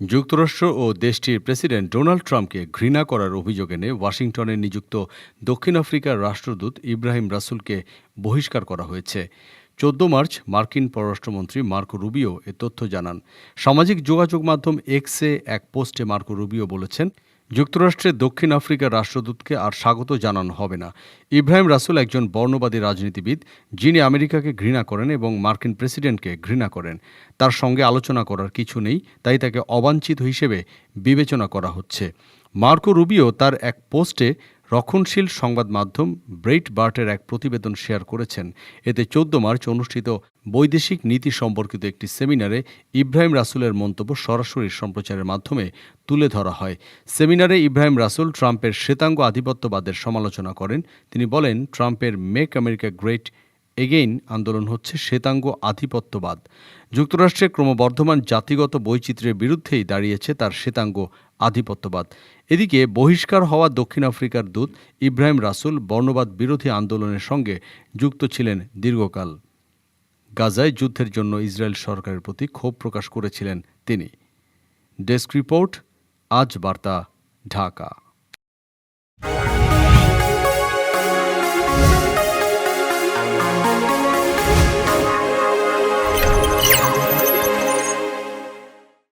যুক্তরাষ্ট্র ও দেশটির president Donald ট্রাম্পকে ঘৃণা করার অভিযোগ এনে ওয়াশিংটনে নিযুক্ত দক্ষিণ আফ্রিকার রাষ্ট্রদূত ইব্রাহিম রাসুলকে বহিষ্কার করা হয়েছে। চোদ্দ মার্চ মার্কিন পররাষ্ট্রমন্ত্রী মার্কো রুবিও এ তথ্য জানান। সামাজিক যোগাযোগ মাধ্যম এক্সে এক পোস্টে মার্কো রুবিও বলেছেন যুক্তরাষ্ট্রের দক্ষিণ আফ্রিকার রাষ্ট্রদূতকে আর স্বাগত জানানো হবে না। ইব্রাহিম রাসুল একজন বর্ণবাদী রাজনীতিবিদ, যিনি আমেরিকাকে ঘৃণা করেন এবং মার্কিন প্রেসিডেন্টকে ঘৃণা করেন। তার সঙ্গে আলোচনা করার কিছু নেই, তাই তাকে অবাঞ্ছিত হিসেবে বিবেচনা করা হচ্ছে। মার্কো রুবিও তার এক পোস্টে রক্ষণশীল সংবাদ মাধ্যম ব্রেইট বার্টের এক প্রতিবেদন শেয়ার করেছেন। এতে চোদ্দ মার্চ অনুষ্ঠিত বৈদেশিক নীতি সম্পর্কিত একটি সেমিনারে ইব্রাহিম রাসুলের মন্তব্য সরাসরি সম্প্রচারের মাধ্যমে তুলে ধরা হয়। সেমিনারে ইব্রাহিম রাসুল ট্রাম্পের শ্বেতাঙ্গ আধিপত্যবাদের সমালোচনা করেন। তিনি বলেন, ট্রাম্পের মেক আমেরিকা গ্রেট এগেইন আন্দোলন হচ্ছে শ্বেতাঙ্গ আধিপত্যবাদ। যুক্তরাষ্ট্রের ক্রমবর্ধমান জাতিগত বৈচিত্র্যের বিরুদ্ধেই দাঁড়িয়েছে তার শ্বেতাঙ্গ আধিপত্যবাদ। এদিকে বহিষ্কার হওয়া দক্ষিণ আফ্রিকার দূত ইব্রাহিম রাসুল বর্ণবাদ বিরোধী আন্দোলনের সঙ্গে যুক্ত ছিলেন দীর্ঘকাল। গাজায় যুদ্ধের জন্য ইসরায়েল সরকারের প্রতি ক্ষোভ প্রকাশ করেছিলেন তিনি। ডেস্ক রিপোর্ট, আজ বার্তা, ঢাকা।